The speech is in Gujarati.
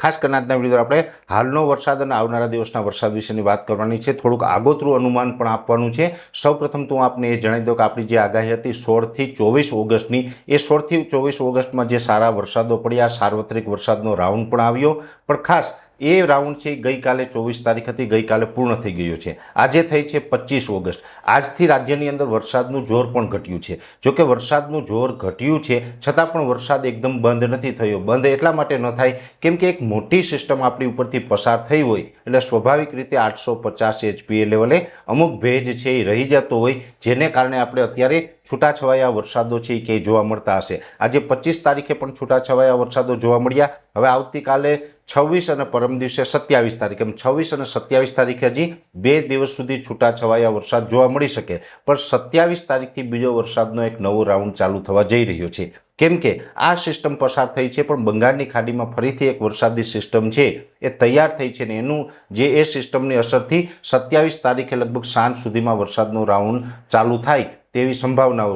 ખાસ કરીને આજના વીડિયો આપણે હાલનો વરસાદ અને આવનારા દિવસના વરસાદ વિશેની વાત કરવાની છે. થોડુંક આગોતરું અનુમાન પણ આપવાનું છે. સૌપ્રથમ તો હું આપને એ જણાવી દઉં કે આપણી જે આગાહી હતી સોળથી ચોવીસ ઓગસ્ટની, એ સોળથી ચોવીસ ઓગસ્ટમાં જે સારા વરસાદો પડ્યા, સાર્વત્રિક વરસાદનો રાઉન્ડ પણ આવ્યો. પણ ખાસ એ રાઉન્ડ છે, ગઈકાલે ચોવીસ તારીખ હતી, ગઈકાલે પૂર્ણ થઈ ગયો છે. આજે થઈ છે પચીસ ઓગસ્ટ. આજથી રાજ્યની અંદર વરસાદનું જોર પણ ઘટ્યું છે. જો કે વરસાદનું જોર ઘટ્યું છે, છતાં પણ વરસાદ એકદમ બંધ નથી થયો. બંધ એટલા માટે ન થાય કેમ કે એક મોટી સિસ્ટમ આપણી ઉપરથી પસાર થઈ હોય. એટલે સ્વાભાવિક રીતે આઠસો પચાસ એચપીએ લેવલે અમુક ભેજ છે એ રહી જતો હોય, જેને કારણે આપણે અત્યારે છૂટાછવાયા વરસાદો છે એ ક્યાંય જોવા મળતા હશે. આજે પચીસ તારીખે પણ છૂટાછવાયા વરસાદો જોવા મળ્યા. હવે આવતીકાલે છવ્વીસ અને પરમ દિવસે સત્યાવીસ તારીખ, એમ છવ્વીસ અને સત્યાવીસ તારીખે હજી બે દિવસ સુધી છૂટાછવાયા વરસાદ જોવા મળી શકે. પણ સત્યાવીસ તારીખથી બીજો વરસાદનો એક નવો રાઉન્ડ ચાલુ થવા જઈ રહ્યો છે. કેમ કે આ સિસ્ટમ પસાર થઈ છે, પણ બંગાળની ખાડીમાં ફરીથી એક વરસાદી સિસ્ટમ છે, એ તૈયાર થઈ છે ને એનું જે એ સિસ્ટમની અસરથી સત્યાવીસ તારીખે લગભગ સાંજ સુધીમાં વરસાદનો રાઉન્ડ ચાલુ થાય તેવી સંભાવનાઓ